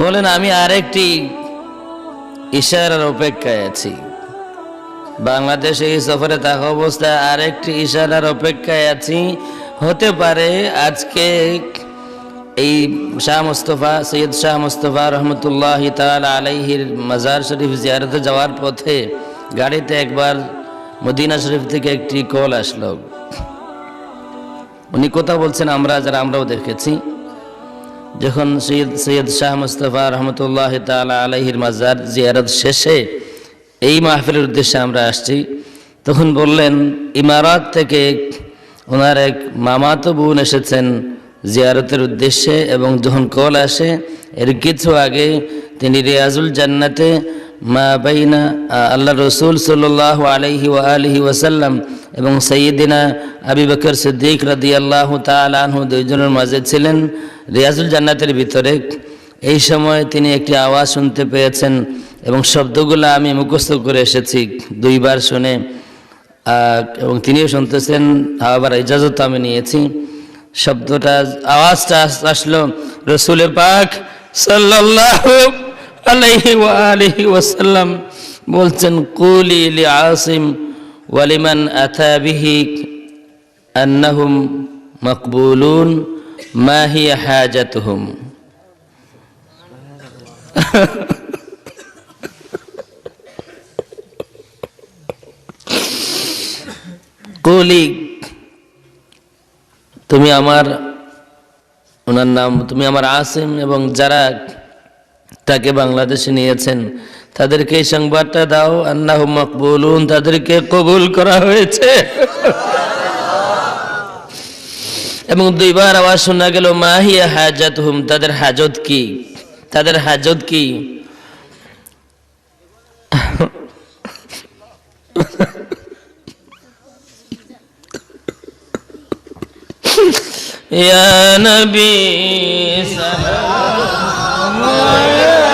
বলেন, আমি আরেকটি ইশারার অপেক্ষায় আছি। বাংলাদেশে এই সফরে থাকা অবস্থায় আরেকটি ইশারার অপেক্ষায় আছি। হতে পারে আজকে এই শাহ মুস্তফা, সৈয়দ শাহ মুস্তফা রহমতুল্লাহ তাল আলাইহির মাজার শরীফ জিয়ারতে যাওয়ার পথে গাড়িতে একবার মদিনা শরীফ থেকে একটি কল আসলো। উনি কথা বলছেন, আমরা যারা, আমরাও দেখেছি। যখন সৈয়দ সৈয়দ শাহ মুস্তফা রহমতুল্লাহ তালা আলহির মাজার জিয়ারত শেষে এই মাহফিলের উদ্দেশ্যে আমরা আসছি, তখন বললেন, ইমারাত থেকে ওনার এক মামাতো বোন এসেছেন জিয়ারতের উদ্দেশ্যে এবং যখন কল আসে, এর কিছু আগে তিনি রিয়াজুল জান্নাতে মা বাইনা আল্লাহ রসুল সাল্লাহ আলহি ওয়া আলহি ওয়াসাল্লাম এবং সৈয়দিনা আবি বকর সিদ্দিক রাদি আল্লাহ তালহু দুইজনের মাঝে ছিলেন রিয়াজুল জান্নাতের ভিতরে। এই সময় তিনি একটি আওয়াজ শুনতে পেয়েছেন এবং শব্দগুলো আমি মুখস্থ করে এসেছি দুইবার শুনে। এবং তিনিও শুনতেছেন, আবার ইজাজত আমি নিয়েছি। শব্দটা, আওয়াজটা আসলো রসুল পাক আলিহি ওয়াসাল্লাম বলছেন, কুলি আসিম ওয়ালিমান আতা বিহি আন্নাহুম মকবুলুন মা হিয়া হাজাতুহুম। কুলি, তুমি আমার, ওনার নাম, তুমি আমার আসিম এবং যারা তাকে বাংলাদেশে নিয়েছেন তাদেরকে এই সংবাদটা দাও আল্লাহ মকবুলুন, তাদেরকে কবুল করা হয়েছে। এবং দুইবার আওয়াজ শোনা গেল মাহিয়া হাজাত হুম তাদের হাজত কি? তাদের হাজত কি? ইয়া নবী সাল্লাল্লাহু আলাইহি